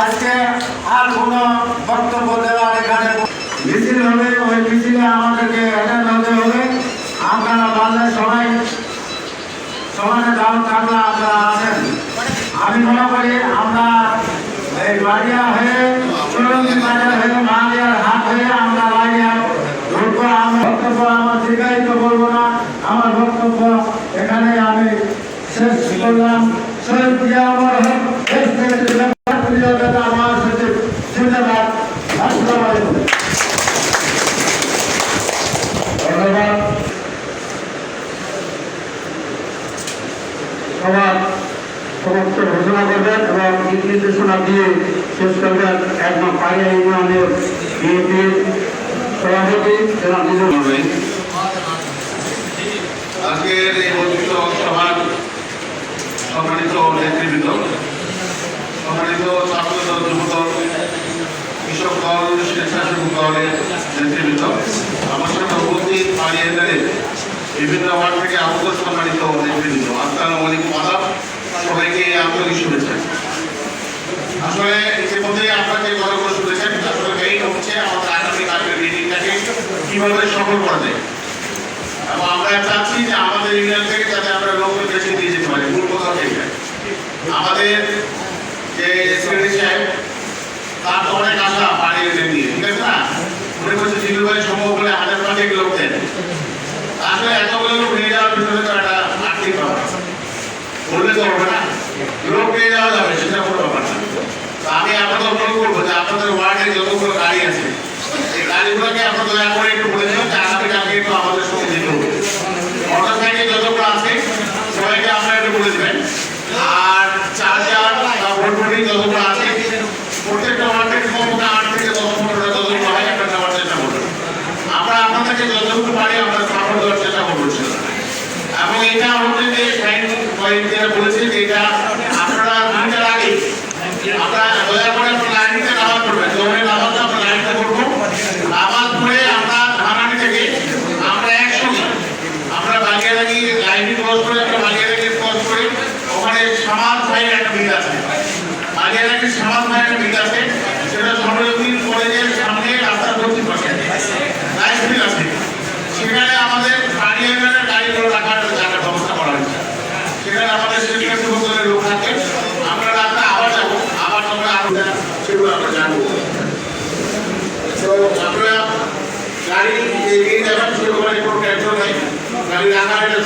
আজকে আর কোনো বক্তব্য দেওয়ার এখানে মিছিল হবে, ওই মিছিলে আমাদেরকে অ্যাটেন্ড হতে হবে। আপনারা পারলে সবাই সমানে দাম থাকলে আপনারা আসেন। আমি মনে করি আমরা এই বাড়িয়া হয়ে, চুরঙ্গি বাজার হয়ে, মালিয়ার হাট হয়ে আমরা বাড়িয়া ঢুকবো। আমার বক্তব্য আমার দীর্ঘায়িত বলব না। আমার বক্তব্য এখানে আমি শেষ করলাম। শহীদ জিয়া আমার হক দেশ নেত্রী প্রিয় নেতা আমার সচিব জিন্দাবাদ আসসালামু আলাইকুম ধন্যবাদ সবার সমস্ত ঘোষণা করবেন এবং দিক নির্দেশনা দিয়ে শেষ করবেন একদম পাড়িয়া ইউনিয়নের বিএনপির সভাপতি। আজকের এই সভার সম্মানিত নেতৃবৃন্দ, সম্মানিত ছাত্রদল যুবদল, কৃষক দল, স্বেচ্ছাসেবক দলের নেতৃবৃন্দ, আমার সঙ্গে উপস্থিত পাড়িয়াদের বিভিন্ন ওয়ার্ড থেকে আগত সম্মানিত নেতৃবৃন্দ আসসালামু আলাইকুম আদাব সবাইকে আন্তরিক শুভেচ্ছা। আসলে ইতিমধ্যে আপনারা যে কথাগুলো শুনেছেন, আসলে এই হচ্ছে আমাদের আগামী কালকের মিটিংটাকে কীভাবে সফল করা যায়। এবং আমরা চাচ্ছি যে আমাদের ইউনিয়ন থেকে যাতে আমরা লোককে বেছে দিয়ে যেতে পারি, মূল কথা হচ্ছে আমাদের আসলে নিয়ে যাওয়ার পিছনে তো একটা আর্থিক ব্যাপার বললে তো হবে না। লোক নিয়ে যাওয়া যাবে, সেটা কোনো ব্যাপার না। তো আমি আপনাদের করব যে আপনাদের ওয়ার্ডে যতগুলো গাড়ি আছে, এই গাড়িগুলোকে আপনারা দয়া করে একটু বলে দেবেন যে আগামী একটু আমাদের সঙ্গে যেতে হবে। মোটর সাইকেল যতগুলো আছে, সবাইকে আপনারা একটু বলে দেবেন। আর চার্জার বা ভোটভুটি যতগুলো আছে, প্রত্যেকটা ওয়ার্ডে কমপক্ষে আট থেকে দশ পনেরোটা যতগুলো হয়, একটা নেওয়ার চেষ্টা করবেন। আমরা আপনাদেরকে যতটুকু পারি আমরা সাপোর্ট দেওয়ার চেষ্টা করব ইনশাআল্লাহ। এবং এটা হচ্ছে যে সাইন কয়েকদিন বলেছে যে এটা আপনারা দুইটার আগে আমরা দয়া করে আপনার লাইনটা নামাজ পড়বেন জোরে নামাজটা আমরা লাইনটা করব নামাজ পড়ে আমরা ধানানি থেকে আমরা একসঙ্গে আমরা বালিয়া লাগি লাইনে ক্রস করে আমরা বালিয়া লাগি ক্রস করে ওখানে সমাজ ভাইয়ের একটা ভিড় আছে। বালিয়া লাগি সমাজ ভাইয়ের একটা ভিড় আছে। সেটা সরজমিন কলেজের সামনে রাস্তার দক্ষিণ পাশে ভিড় আছে। সেখানে আমাদের পার্লিয়ামেন্টের গাড়িগুলো রাখার জায়গার ব্যবস্থা করা হয়েছে। সেখানে আমাদের স্বেচ্ছাসেবক দলের লোক থাকে। আমরা রাস্তা আবার যাব। আবার তোমরা আরও সেগুলো আমরা জানব। তো গাড়ি এগিয়ে যাবেন সেগুলো কোনো টেনশন নেই। গাড়ি রাখার একটা